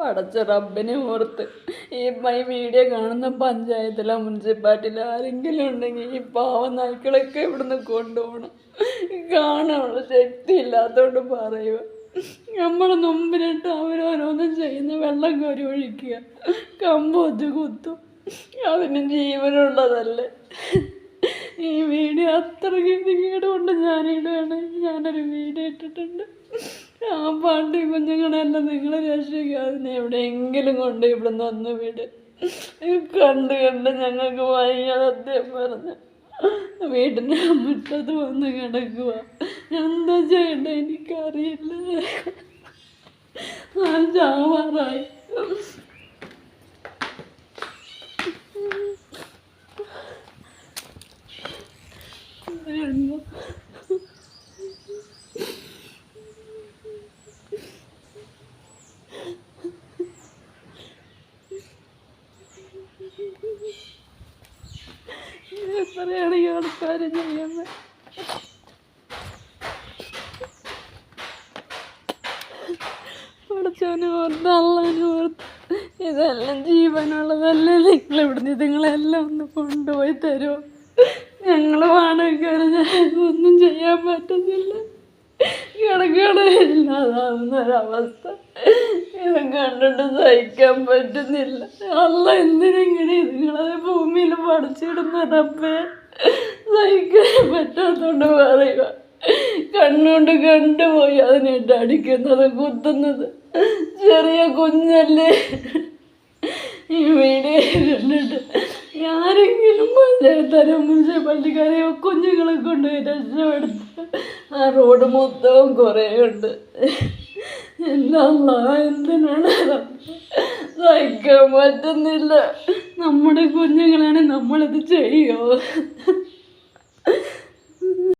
പടച്ച റബ്ബിനെ ഓർത്ത് ഈ ഈ വീഡിയോ കാണുന്ന പഞ്ചായത്തിലോ മുനിസിപ്പാലിറ്റിയിലോ ആരെങ്കിലും ഉണ്ടെങ്കിൽ ഈ പാവ നായ്ക്കളൊക്കെ ഇവിടുന്ന് കൊണ്ടുപോകണം. കാണാനുള്ള ശക്തി ഇല്ലാത്തതുകൊണ്ട് പറയുക. നമ്മളെ മുമ്പിലിട്ട് അവരോരോന്നും ചെയ്യുന്ന വെള്ളം കോരി ഒഴിക്കുക. കമ്പൊത്ത് കുത്തും. അതിന് ജീവനുള്ളതല്ലേ? ഈ വീഡിയോ അത്ര കൊണ്ട് ഞാനിടുകയാണ്. ഞാനൊരു വീഡിയോ ഇട്ടിട്ടുണ്ട്. ആ പാട്ട് ഈ കുഞ്ഞുങ്ങളെല്ലാം നിങ്ങൾ രക്ഷിക്കുക അതിനെ എവിടെയെങ്കിലും കൊണ്ട് ഇവിടുന്ന് ഒന്ന് വീട്. കണ്ട് കണ്ട് ഞങ്ങൾക്ക് വയ്യാതെ അദ്ദേഹം പറഞ്ഞ് വീടിന്റെ മുറ്റത്ത് വന്ന് കിടക്കുക എന്താ ചെയ്യണ്ടേ? എനിക്കറിയില്ല. ഞാൻ ചാവാറായി എന്താ എത്രയാണ് ഈ ആൾക്കാർ ചെയ്യുന്നത് ഇതെല്ലാം ജീവനുള്ളതല്ലേ? നിങ്ങൾ ഇവിടുന്ന് ഇതുങ്ങളെല്ലാം ഒന്ന് കൊണ്ടുപോയി തരുമോ? ഞങ്ങൾ വാടകക്കാർ ഒന്നും ചെയ്യാൻ പറ്റുന്നില്ല. കിടക്കണ ഇല്ലാതാവുന്ന ഒരവസ്ഥ. ഇതും കണ്ടിട്ട് സഹിക്കാൻ പറ്റുന്നില്ല. അല്ല എന്തിനെങ്ങനെ നിങ്ങളത് ഭൂമിയിൽ പഠിച്ചിടുന്ന റബ്ബേ സഹിക്കാൻ പറ്റാത്തോണ്ട് പറയുക കണ്ണുകൊണ്ട് കണ്ടുപോയി അതിനിട്ട് അടിക്കുന്നത് കുത്തുന്നത്. ചെറിയ കുഞ്ഞല്ലേ? ഈ വീഡിയോ കണ്ടിട്ട് ആരെങ്കിലും പഞ്ചായത്താരോ മുനിസിപ്പാലിറ്റിക്കാരെയോ കുഞ്ഞുങ്ങളെ കൊണ്ട് രക്ഷപ്പെടുത്ത ആ റോഡ് മൊത്തവും കുറേ ഉണ്ട്. എന്താ എന്തിനാണ് സഹിക്കാൻ പറ്റുന്നില്ല. നമ്മുടെ കുഞ്ഞുങ്ങളാണ് നമ്മളത് ചെയ്യോ?